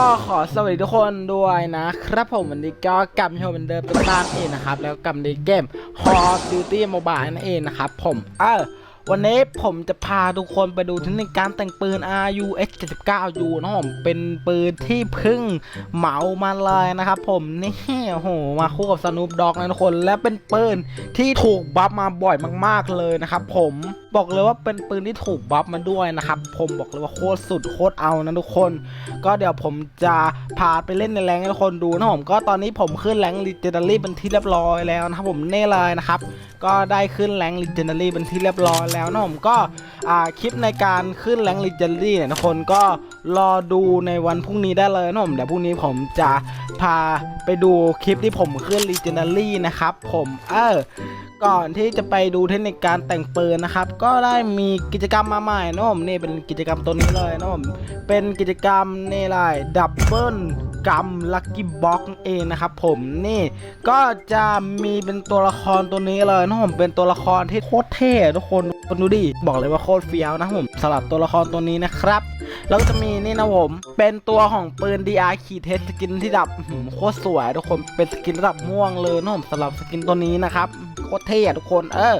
ก็ขอสวัสดีทุกคนด้วยนะครับผมวันนี้ก็กลับมาชมเหมือนเดิมเป็นตามเองนะครับ แล้วกลับในเกม Call of Duty Mobile นั่นเองนะครับผมเออ วันนี้ผมจะพาทุกคนไปดูเทคนิคการแต่งปืน RUX 79U นะผมเป็นปืนที่พึ่งเหมามาเลยนะครับผมนี่โอ้โหมาคู่กับ Snoop Dogg นะทุกคนและเป็นปืนที่ถูกบัฟมาบ่อยมาก ๆเลยนะครับผมบอกเลยว่าเป็นปืนที่ถูกบัฟมาด้วยนะครับผมบอกเลยว่าโคตรสุดโคตรเอานะทุกคน ก็เดี๋ยวผมจะพาไปเล่นในแรงให้ทุกคนดูนะผมก็ตอนนี้ผมขึ้นแรงลีเจนดารี่เป็นที่เรียบร้อยแล้วนะครับผมเน่เลยนะครับก็ได้ขึ้นแรงลีเจนดารี่เป็นที่เรียบร้อยแล้วนะผมก็คลิปในการขึ้นแรงลีเจนดี้เนี่ยทุกคนก็รอดูในวันพรุ่งนี้ได้เลยนะผมเดี๋ยวพรุ่งนี้ผมจะพาไปดูคลิปที่ผมขึ้นลีเจนดี้นะครับผมเออก่อนที่จะไปดูเทคนิคการแต่งปืนนะครับ ก็ได้มีกิจกรรมมาใหม่นะผมนี่เป็นกิจกรรมตัวนี้เลยนะผมเป็นกิจกรรมนี่เลยดับเบิลกัมลักกี้บ็อกเองนะครับผมนี่ก็จะมีเป็นตัวละครตัวนี้เลยนะผมเป็นตัวละครที่โคตรเท่ทุกคน คนดูดิบอกเลยว่าโคตรเฟี้ยวนะผมสำหรับตัวละครตัวนี้นะครับแล้วก็จะมีนี่นะผมเป็นตัวของปืน DR ขีดเทสสกินที่ดับโคตรสวยทุกคนเป็นสกินระดับม่วงเลยนะผมสำหรับสกินตัวนี้นะครับโคตรเท่ทุกคนเออ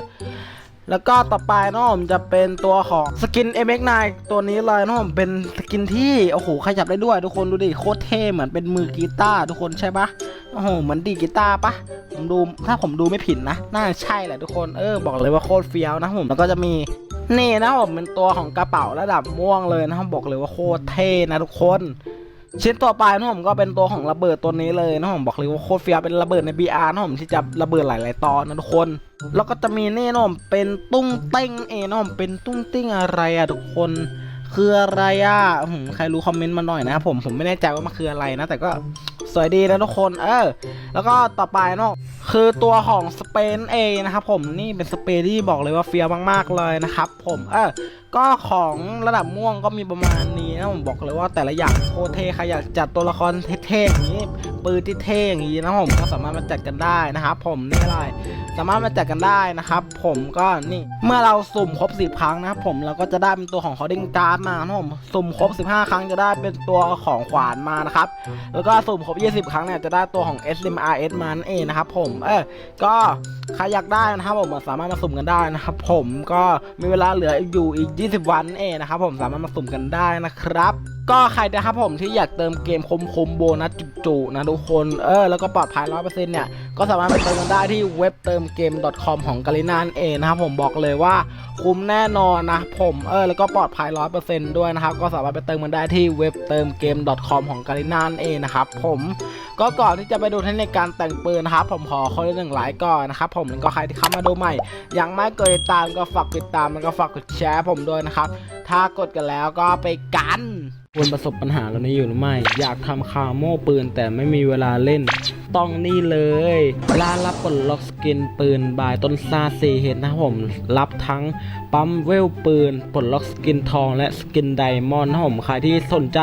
แล้วก็ต่อไปนะผมจะเป็นตัวของสกิน MX9 ตัวนี้เลยนะผมเป็นสกินที่โอ้โหขยับได้ด้วยทุกคนดูดิโคตรเท่เหมือนเป็นมือกีตาร์ทุกคนใช่ปะโอ้โหเหมือนดีกีตาร์ปะผมดูถ้าผมดูไม่ผิดนะ น่าจะใช่แหละทุกคนเออบอกเลยว่าโคตรเฟี้ยวนะผมแล้วก็จะมีนี่นะผมเป็นตัวของกระเป๋าระดับม่วงเลยนะครับบอกเลยว่าโคตรเท่นะทุกคน ชิ้นต่อไปนะผมก็เป็นตัวของระเบิดตัวนี้เลยนะผมบอกเลยว่าโคตรเฟียเป็นระเบิดใน BR นะผมที่จะระเบิดหลาย ๆ ตอนนะทุกคน แล้วก็จะมีนี่นะผมเป็นตุ้งเต้งเองนะผมเป็นตุ้งติ้งอะไรอะทุกคนคืออะไรอะอืมใครรู้คอมเมนต์มาหน่อยนะครับผม ผมไม่แน่ใจว่ามันคืออะไรนะ แต่ก็สวยดีนะทุกคน เออ แล้วก็ต่อไปเนาะ คือตัวของสเปนเอนะครับผม นี่เป็นสเปนที่บอกเลยว่าเฟี้ยวมาก ๆ เลยนะครับผม เออ ก็ของระดับม่วงก็มีประมาณนี้นะผมบอกเลยว่าแต่ละอย่างโคตรเท่ใครอยากจัดตัวละครเท่ๆอย่างนี้ ปืนที่เท่อย่างนี้นะผมก็สามารถมาจัดกันได้นะครับผมนี่อะไรสามารถมาจัดกันได้นะครับผมก็นี่เมื่อเราสุ่มครบ 10 ครั้งนะครับผมเราก็จะได้เป็นตัวของ holding card มานะผมสุ่มครบ 15 ครั้งจะได้เป็นตัวของขวานมานะครับแล้วก็สุ่มครบ 20 ครั้งเนี่ยจะได้ตัวของ SMRS มานั่นเองนะครับผมเออก็ใครอยากได้นะครับผมสามารถมาสุ่มกันได้นะครับผมก็มีเวลาเหลืออยู่อีก 20 วันนั่นเองนะครับผมสามารถมาสุ่มกันได้นะครับ ก็ใครนะครับผมที่อยากเติมเกมคมคมๆโบนัสจุๆนะทุกคนเออแล้วก็ปลอดภัย100%เนี่ยก็สามารถไปเติมกันได้ที่เว็บเติมเกม .com ของกาลินานเองนะครับผมบอกเลยว่าคุ้มแน่นอนนะผมเออแล้วก็ปลอดภัย100%ด้วยนะครับก็สามารถไปเติมกันได้ที่เว็บเติมเกม .com ของกาลินานเองนะครับผมก็ก่อนที่จะไปดูเทคนิคการแต่งปืนนะครับผมขอคนละหนึ่งไลค์ก่อนนะครับผมแล้วก็ใครที่เข้ามาดูใหม่ ยังไม่กดติดตามก็ฝากติดตามแล้วก็ฝากกดแชร์ผมด้วยนะครับถ้ากดกันแล้วก็ไปกัน ควรประสบปัญหาแล้วนี้อยู่หรือไม่ อยากทำคาโม่ปืนแต่ไม่มีเวลาเล่น ต้องนี่เลยร้านรับปลดล็อกสกินปืนบายต้นซาซีเฮดนะผม รับทั้งปั๊มเวลปืนปลดล็อกสกินทองและสกินไดมอนด์นะผมใครที่สนใจ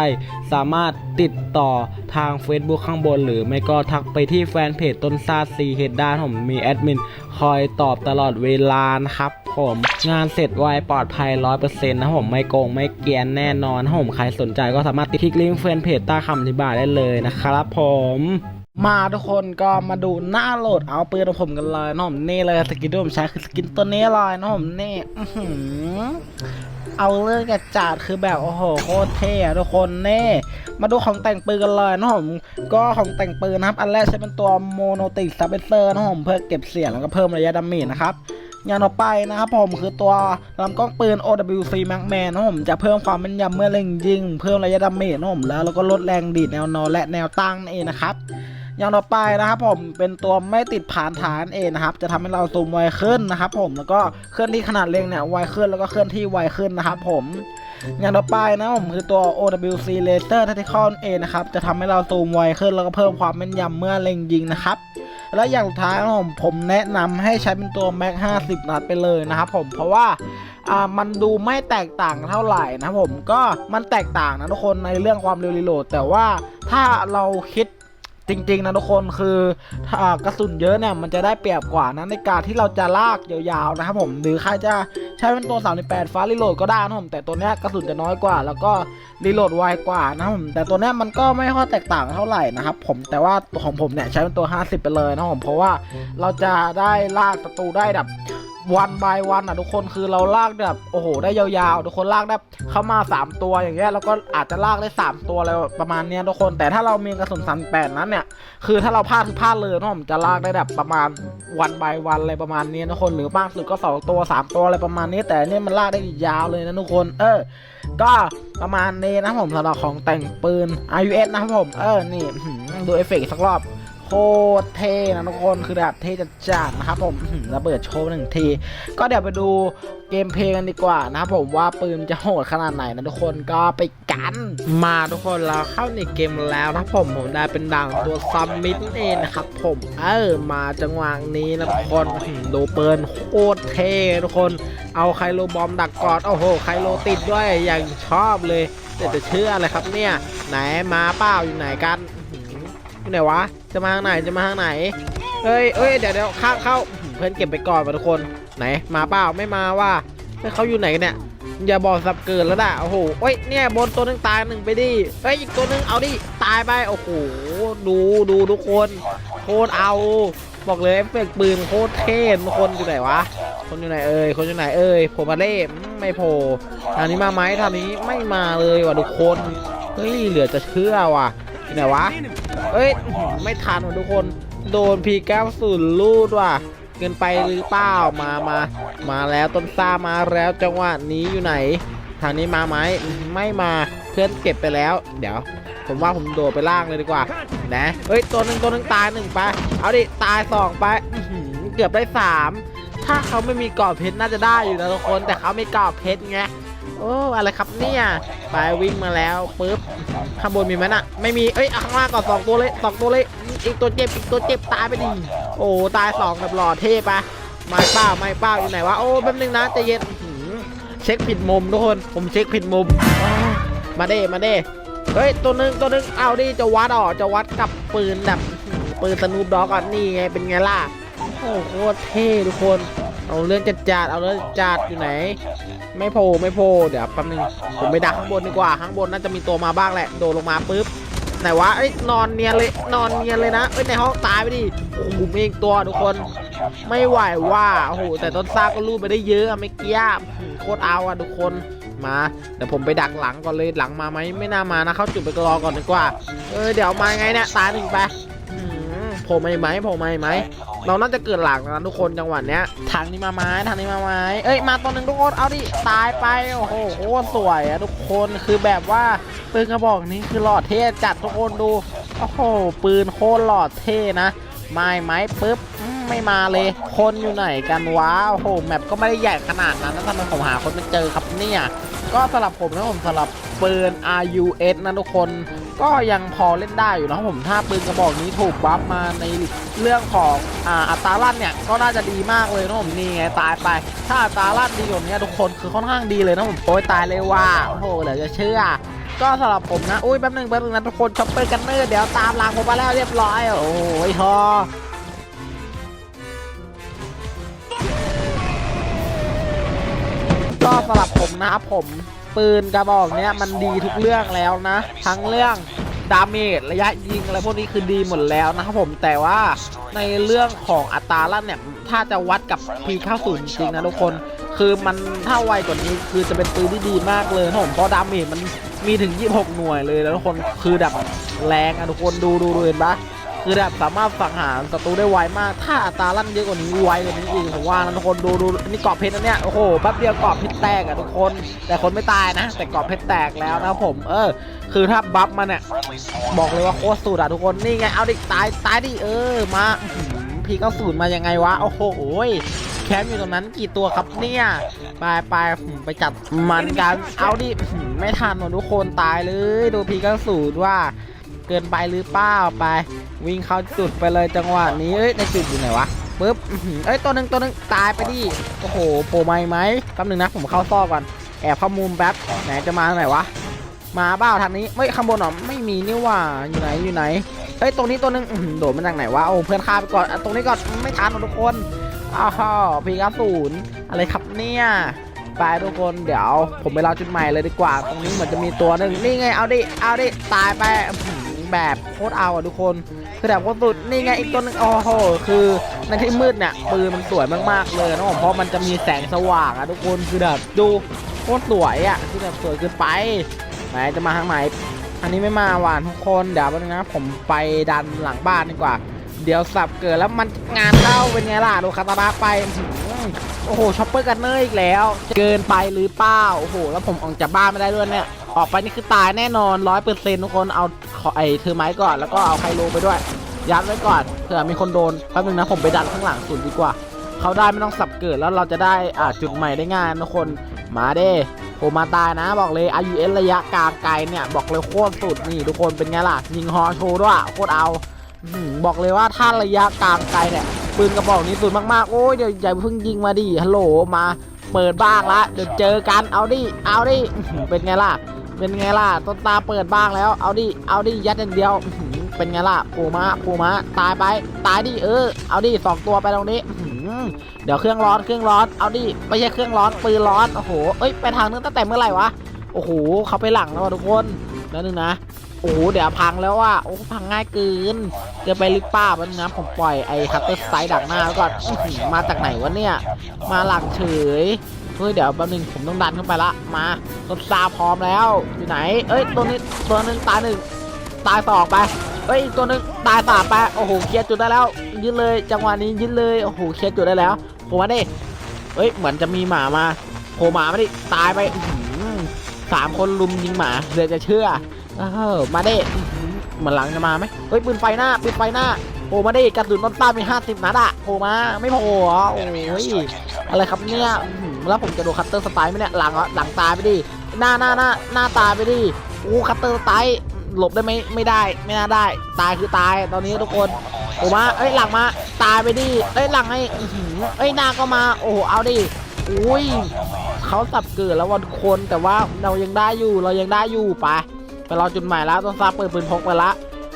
สามารถติดต่อทาง Facebook ข้างบน หรือไม่ก็ทักไปที่แฟนเพจต้นซาซีเฮดได้นผมมีแอดมินคอยตอบตลอดเวลานะครับ ผมงานเสร็จไวปลอดภัย100%นะครับผมไม่โกงไม่เกียนแน่นอนผมใครสนใจก็สามารถติดคลิกลิงก์แฟนเพจใต้คำอธิบายได้เลยนะครับผมมาทุกคนก็มาดูหน้าโหลดเอาปืนของผมกันเลยนะผมนี่เลยสกินที่ผมใช้คือสกินตัวนี้เลยนะผมนี่เอาเรื่องกระจาดคือแบบโอ้โหโคตรเท่ทุกคนเน่มาดูของแต่งปืนกันเลยนะผมก็ของแต่งปืนนะครับ อันแรกใช้เป็นตัวโมโนติกซับเบเซอร์นะผมเพื่อเก็บเสียงแล้วก็เพิ่มระยะดาเมจนะครับ อย่างต่อไปนะครับผมคือตัวลำกล้องปืน OWC Markman นะผมจะเพิ่มความแม่นยำเมื่อเล็งยิง เพิ่มระยะดาเมจนะผมแล้วแล้วก็ลดแรงดีดแนวนอนและแนวตั้งนั่นเองนะครับอย่างต่อไปนะครับผมเป็นตัวไม่ติดผ่านฐานเองนะครับ จะทำให้เราซูมไวขึ้นนะครับ ผมแล้วก็เคลื่อนที่ขนาดเล็งเนี่ยไวขึ้นแล้วก็เคลื่อนที่ไวขึ้นนะครับผมอย่างต่อไปนะผมคือตัว OWC Laser Tactical เองนะครับจะทำให้เราซูมไวขึ้นแล้วก็เพิ่มความแม่นยำเมื่อเล็งยิงนะครับ และอย่างท้ายนะผมผมแนะนำให้ใช้เป็นตัว Mac 50 นัดไปเลยนะครับผมเพราะว่าอ่ามันดูไม่แตกต่างเท่าไหร่นะผมก็มันแตกต่างนะทุกคนในเรื่องความเร็วรีโหลด แต่ว่าถ้าเราคิด จริง ๆ นะทุกคนคือถ้ากระสุนเยอะเนี่ยมันจะได้เปรียบกว่านะในการที่เราจะลากยาวๆนะครับผมหรือใครจะใช้เป็นตัว 38 ฟ้ารีโหลดก็ได้นะครับผมแต่ตัวเนี้ยกระสุนจะน้อยกว่า แล้วก็รีโหลดไวกว่านะครับผมแต่ตัวเนี้ยมันก็ไม่ค่อยแตกต่างเท่าไหร่นะครับผมแต่ว่าของผมเนี่ยใช้เป็นตัว 50 ไปเลยนะครับผมเพราะว่าเราจะได้ลากศัตรูได้แบบ วันบายวันอะทุกคนคือเราลากแบบโอ้โหได้ยาวๆ ทุกคนลากได้เข้ามา 3 ตัวอย่างเงี้ยแล้วก็อาจจะลากได้ 3 ตัวอะไรประมาณเนี้ยทุกคนแต่ถ้าเรามีกระสุน38นั้นเนี่ยคือถ้าเราพลาดคือพลาดเลยนะผมจะลากได้แบบประมาณวันบายวันอะไรประมาณนี้ทุกคนหรือมากสุดก็ 2 ตัว 3 ตัวอะไรประมาณนี้ แต่เนี่ยมันลากได้ยาวเลยนะทุกคนเออ ก็ประมาณนี้นะผมสำหรับของแต่งปืน RUS นะครับผมเออนี่ดูเอฟเฟกต์อีกสักรอบ โคตรเท่นะทุกคนคือแบบเท่จัดๆนะครับผมระเบิดโชว์หนึ่งที ก็เดี๋ยวไปดูเกมเพลย์กันดีกว่านะครับผมว่าปืนจะโหดขนาดไหนนะทุกคนก็ไปกัน มาทุกคนเราเข้าในเกมแล้วนะผมผมได้เป็นด่างตัวซัมมิดเองนะครับผมเออมาจังหวะนี้นะทุกคนดูปืนโคตรเท่ทุกคน เอาไคโลบอมดักกอดโอ้โหไคโลติดด้วยอย่างชอบเลยแต่จะเชื่ออะไรครับเนี่ยไหนมาเปล่าอยู่ไหนกัน อยู่ไหนวะ จะมาทางไหน จะมาทางไหนเอ้ยเอ้ย เดี๋ยวเดี๋ยวข้าเข้าเพื่อนเก็บไปก่อนมาทุกคน ไหน มาเปล่า ไม่มาว่าเฮ้ยเขาอยู่ไหนเนี่ย อย่าบอกสับเกินแล้วนะโอ้โหเอ้ย เนี่ย บนตัวหนึงตายหนึ่งไปดิ เฮ้ย อีกตัวหนึงเอาดิ ตายไป โอ้โห ดูดูทุกคน โคตรเอา บอกเลยเอฟเฟกต์ปืนโคตรเท่ทุกคนอยู่ไหนวะ คนอยู่ไหนเอ่ย คนอยู่ไหนเอ่ยโผล่มาเล่ไม่โผล่ทางนี้มาไหมทางนี้ไม่มาเลยว่ะทุกคน เฮ้ย เหลือจะเชื่อว่ะอยู่ไหนวะ เอ้ย ไม่ทันว่ะทุกคน โดนพีแก้วสูนลูดว่ะ เกินไปหรือเปล่า มามา มาแล้วต้นซ่ามาแล้วจังหวะนี้อยู่ไหน ทางนี้มาไหม ไม่มา เพื่อนเก็บไปแล้ว เดี๋ยว ผมว่าผมโดดไปล่างเลยดีกว่า นะ เฮ้ย ตัวหนึ่งตัวหนึ่งตายหนึ่งไป เอาดิ ตายสองไป เกือบได้สามถ้าเขาไม่มีกรอบเพชรน่าจะได้อยู่นะทุกคน แต่เขาไม่กรอบเพชรไง โอ้อะไรครับเนี่ยไปวิ่งมาแล้วปุ๊บข้างบนมีไหมน่ะ ไม่มีเอ้ยข้างล่างก่อนสองตัวเลยสองตัวเลยอีกตัวเจ็บอีกตัวเจ็บตายไปดิโอ้ตายสองแบบหล่อเท่ปะไม่เป้าไม่เป้าอยู่ไหนวะโอ้แป๊บนึงนะใจเย็นเช็คผิดมุมทุกคนผมเช็คผิดมุมมาเด้มาเด้เฮ้ยตัวหนึ่งตัวหนึ่งเอาดิจะวัดอ่อจะวัดกับปืนแบบปืนสนูปด็อกอะนี่ไงเป็นไงล่ะโอ้โหโคตรเท่ทุกคน เอาเรื่องจัดจัดเอาเรื่องจัดอยู่ไหน ไม่โผล่ไม่โผล่เดี๋ยวแป๊บนึงผมไปดักข้างบนดีกว่าข้างบนน่าจะมีตัวมาบ้างแหละโดดลงมาปุ๊บไหนวะเอ้ยนอนเนียนเลยนอนเนียนเลยนะเอ้ยในห้องตายไปดิโอ้โหมีอีกตัวทุกคนไม่ไหวว่าโอ้โหแต่ต้นซากก็รูดไปได้เยอะไม่เกี้ยโคตรเอาอะทุกคนมาเดี๋ยวผมไปดักหลังก่อนเลยหลังมาไหมไม่น่ามานะเข้าจุดไปรอก่อนดีกว่าเออเดี๋ยวมาไงเนี่ยตายหนึ่งไป โผล่มาอีกไหมโผล่มาอีกไหมเราน่าจะเกิดหลังนะทุกคนจังหวะเนี้ยทางนี้มาไม้ทางนี้มาไม้เอ้ยมาตัวหนึ่งทุกคนเอาดิตายไปโอ้โหโคตรสวยอะทุกคนคือแบบว่าปืนกระบอกนี้คือหลอดเท่จัดทุกคนดูโอ้โหปืนโคตรหลอดเท่นะไม่ไหมปุ๊บอืมไม่มาเลย คนอยู่ไหนกันวะโอ้โหแมปก็ไม่ได้ใหญ่ขนาดนั้นนะทำไมผมหาคนไม่เจอครับเนี่ย ก็สำหรับผมนะผมสำหรับปืน RUS นะทุกคน ก็ยังพอเล่นได้อยู่นะผมถ้าปืนกระบอกนี้ถูกบัฟมาในเรื่องของอ่าอัตราลั่นเนี่ยก็น่าจะดีมากเลยนะผมนี่ไงตายไป ถ้าอัตราลั่นดีกว่านี้ทุกคนคือค่อนข้างดีเลยนะผมโอ้ยตายเลยว่าโอ้โหเหลือจะเชื่อก็สำหรับผมนะ อุ้ยแป๊บนึงแป๊บนึงนะทุกคนช็อปเปอร์กันเนอร์เดี๋ยวตามหลังผมมาแล้วเรียบร้อย โอ้ยทอ ก็สำหรับผมนะครับผมปืนกระบอกเนี้ยมันดีทุกเรื่องแล้วนะ ทั้งเรื่องดาเมจระยะยิงอะไรพวกนี้คือดีหมดแล้วนะครับผมแต่ว่าในเรื่องของอัตราลั่นเนี่ยถ้าจะวัดกับ P90 จริงนะทุกคน คือมันถ้าไวกว่านี้คือจะเป็นปืนที่ดีมากเลยนะผมเพราะดาเมจมันมีถึง 26 หน่วยเลยแล้วทุกคนคือแบบแรงอะทุกคนดูดูดูเห็นปะ คือแบบสามารถสังหารศัตรูได้ไวมาก ถ้าอัตราลั่นเยอะกว่านี้ไวกว่านี้อีกผมว่านะทุกคนดูดูนี่กรอบเพชรนะเนี่ยโอ้โหแป๊บเดียวกรอบเพชรแตกอะทุกคน แต่คนไม่ตายนะ แต่กรอบเพชรแตกแล้วนะผม เออ คือถ้าบัฟมันเนี่ยบอกเลยว่าโคตรสุดอะทุกคนนี่ไงเอาดิตายตายดิเออมาพีเก้าศูนย์มายังไงวะโอ้โหโอ้ยแคมป์อยู่ตรงนั้นกี่ตัวครับเนี่ยไปไปไปจัดมันกันเอาดิไม่ทันหมดทุกคนตายเลยดูพีเก้าศูนย์ว่าเกินไปหรือเปล่าไป วิ่งเข้าจุดไปเลยจังหวะนี้เอ้ยในจุดอยู่ไหนวะปึ๊บเอ้ยตัวหนึ่งตัวหนึ่งตายไปดิโอ้โหโปรไม่ไหมแป๊บหนึงนะผมเข้าซอกก่อนแอบเข้ามุมแป๊บไหนจะมาไหนวะมาเปล่าทางนี้ไม่ข้างบนหรอไม่มีนี่ว่าอยู่ไหนอยู่ไหนเฮ้ยตรงนี้ตัวหนึงโดดมาจากไหนวะโอ้เพื่อนฆ่าไปก่อนตรงนี้ก่อนไม่ทันหรอกทุกคนอ้าวพีกาศูนย์อะไรครับเนี่ยไปทุกคนเดี๋ยวผมไปรอจุดใหม่เลยดีกว่า ตรงนี้เหมือนจะมีตัวหนึ่งนี่ไงเอาดิเอาดิตายไป แบบโคตรเอาอะทุกคน คือแบบโคตรสุดนี่ไงอีกตัวหนึงโอ้โหคือในที่มืดเนี่ยปืนมันสวยมากๆเลยนะผมเพราะมันจะมีแสงสว่างอะทุกคนคือแบบดูโคตรสวยอะคือแบบสวยเกินไปไหนจะมาทางไหนอันนี้ไม่มาว่านทุกคนเดี๋ยวแป๊บนึงนะผมไปดันหลังบ้านดีกว่า เดี๋ยวสับเกิดแล้วมันงานเข้าเป็นไงล่ะดูคาตาบาไปโอ้โหช็อปเปอร์กันเนอร์อีกแล้ว เกินไปหรือเปล่าโอ้โหแล้วผมออกจากบ้านไม่ได้ด้วยเนี่ย ออกไปนี่คือตายแน่นอนร้อยเปอร์เซ็นต์ทุกคนเอาไอ้เธอไม้ก่อนแล้วก็เอาไคโลไปด้วย ยัดไว้ก่อนเผื่อมีคนโดนแป๊บนึงนะผมไปดันข้างหลังสุดดีกว่า เขาได้ไม่ต้องสับเกิดแล้วเราจะได้อ่าจุดใหม่ได้ง่ายทุกคนมาเด้ผมมาตายนะบอกเลย IUS ระยะกลางไกลเนี่ย บอกเลยโคตรสุดนี่ทุกคนเป็นไงล่ะ ยิงฮอโชว์ด้วยโคตรเอาบอกเลยว่าถ้าระยะกลางไกลเนี่ยปืนกระบอกนี้สุดมากๆ โอ้ยเดี๋ยวอย่เพิ่งยิงมาดิฮัลโหลมาเปิดบ้างละเดี๋ยวเจอกันเอาดิเอาดิเป็นไงล่ะ เป็นไงล่ะต้นตาเปิดบ้างแล้ว เอาดิ เอาดิ ยัดอย่างเดียว เป็นไงล่ะปูมาปูมาตายไป ตายดิเออ เอาดิสองตัวไปตรงนี้ เดี๋ยวเครื่องร้อนเครื่องร้อน เอาดิ ไม่ใช่เครื่องร้อนปืนร้อน โอ้โห เอ้ย ไปทางนึงตั้งแต่เมื่อไหร่วะ โอ้โห เขาไปหลังแล้วทุกคนแล้วนึงนะ โอ้โห เดี๋ยวพังแล้วว่ะ โอ้พังง่ายเกินเกินไปหรือเปล่ามันนะผมปล่อยไอ้คัตเตอร์ไซด์ดักหน้าไว้ก่อน มาจากไหนวะเนี่ย มาหลังเฉย เฮ้ยเดี๋ยวแป๊บนึงผมต้องดันเข้าไปละมาต้นซาพร้อมแล้วอยู่ไหน เอ้ยตัวนี้ตัวหนึงตายหนึ่งตายสองไปเอ้ยตัวนึงตายสามไปโอ้โหเคลียร์จุดได้แล้วยึดเลย จังหวะนี้ยึดเลยโอ้โหเคลียร์จุดได้แล้วโผล่มาดิเอ้ยเหมือนจะมีหมามาโผล่หมาไมาดิตายไปสามคนลุมยิงหมาเลยจะเชื่อเออมาดิเหมือนหลังจะมาไหมเฮ้ยปืนไฟหน้าปืนไฟหน้าโผล่มาดิกระสุนต้นต้ามีห้าสิบนัดอะโผล่มาไม่โผล่เหรอโอ้ยอะไรครับเนี่ย แล้วผมจะโดนคัตเตอร์สไตล์ไหมเนี่ยหลังเหรอหลังตายไปดิหน้าหน้าหน้าหน้าตายไปดิโอ้คัตเตอร์สไตล์หลบได้ไหมไม่ได้ไม่น่าได้ ตายคือตายตอนนี้ทุกคนผมว่าเอ้ยหลังมาตายไปดิเอ้ยหลังไอ้เอ้ยหน้าก็มาโอ้โหเอาดิอุ้ยเขาสับเกิดแล้ววันคนแต่ว่าเรายังได้อยู่เรายังได้อยู่ไปไปรอจุดใหม่แล้วต้องซาเปิดปืนพกไปละ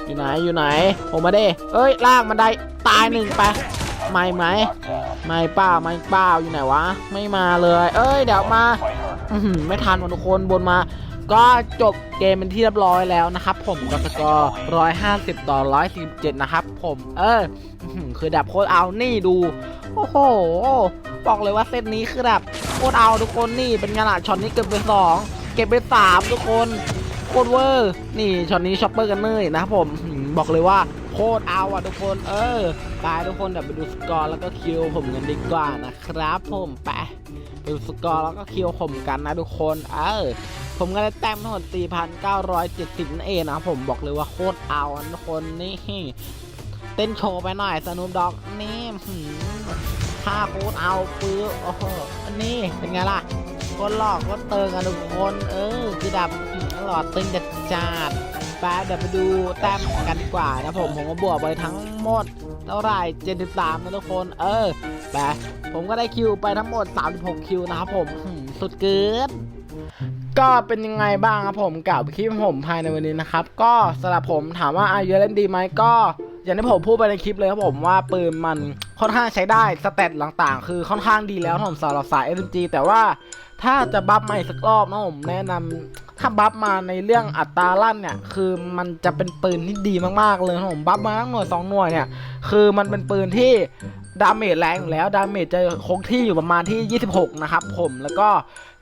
อยู่ไหนอยู่ไหนผมมาเด้เอ้ยลากมันได้ตายหนึ่งไป ไม่ไหมไม่เปล่าไม่เปล่าอยู่ไหนวะ ไม่มาเลย เอ้ยเดี๋ยวมาอืไม่ทันวันทุกคนบนมา ก็จบเกมเป็นที่เรียบร้อยแล้วนะครับ ผมกับสกอร์150ต่อ147นะครับ ผม เออคือแบบโคตรเอานี่ดู โอ้โหบอกเลยว่าเซตนี้คือแบบโคตรเอาทุกคนนี่เป็นไงล่ะช็อตนี้เก็บไปสองเก็บไปสามทุกคนโคตรเวอร์ นี่ช็อตนี้ช็อปเปอร์กันเนยนะครับผมบอกเลยว่า โคตรเอาอะทุกคน เออไปทุกคนเดี๋ยวไปดูสกอร์แล้วก็คิวผมกันดีกว่านะครับ ผมไปไปดูสกอร์แล้วก็คิวผมกันนะทุกคน เออผมก็ได้แต้มทั้งหมด4,970นั่นเองนะครับผมบอกเลยว่าโคตรเอาทุกคนนี่เต้นโชว์ไปหน่อยสนุปด็อกนี่หืมท่าโคตรเอาปื้อโอ้โหอันนี้เป็นไงล่ะคนหลอกก็เติงกันทุกคน เออคือดับหลอดตึงจัดจัด ไปเดี๋ยวไปดูแต้มกันดีกว่านะผมผมก็บวกไปทั้งหมดเท่าไหร่73นะทุกคน เออไปผมก็ได้คิวไปทั้งหมด 36 คิวนะครับผมสุดเกินก็เป็นยังไงบ้างครับผมกับคลิปผมภายในวันนี้นะครับ ก็สำหรับผมถามว่าอายุเล่นดีไหมก็อย่างที่ผมพูดไปในคลิปเลยครับผมว่าปืนมันค่อนข้างใช้ได้สเตตต่างๆ คือค่อนข้างดีแล้วผมสำหรับสาย SMG แต่ว่าถ้าจะบัฟใหม่สักรอบนะผมแนะนำ ถ้าบัฟมาในเรื่องอัตราลั่นเนี่ย คือมันจะเป็นปืนที่ดีมากๆเลยนะผมบัฟมาทั้งหน่วยสองหน่วยเนี่ย คือมันเป็นปืนที่ดาเมจแรงอยู่แล้ว ดาเมจจะคงที่อยู่ประมาณที่ 26 นะครับผมแล้วก็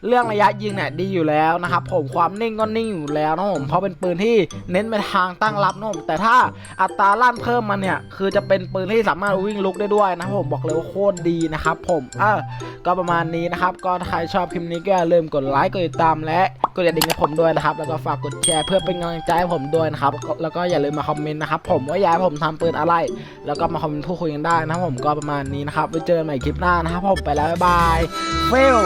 เรื่องระยะยิงเนี่ยดีอยู่แล้วนะครับผมความนิ่งก็นิ่งอยู่แล้วนะผมเพราะเป็นปืนที่เน้นไปทางตั้งรับนะผมแต่ถ้าอัตราลั่นเพิ่มมาเนี่ย คือจะเป็นปืนที่สามารถวิ่งลุกได้ด้วยนะผมบอกเลยว่าโคตรดีนะครับผมเออก็ประมาณนี้นะครับ ก็ถ้าใครชอบคลิปนี้ก็อย่าลืมกดไลค์กดติดตามและกดกระดิ่งให้ผมด้วยนะครับ แล้วก็ฝากกดแชร์เพื่อเป็นกำลังใจให้ผมด้วยนะครับแล้วก็อย่าลืมมาคอมเมนต์นะครับผมว่าอยากให้ผมทำปืนอะไร แล้วก็มาคอมเมนต์พูดคุยกันได้นะผมก็ประมาณนี้นะครับไว้เจอกันใหม่คลิปหน้านะครับผมไปแล้วบ๊ายบายเฟล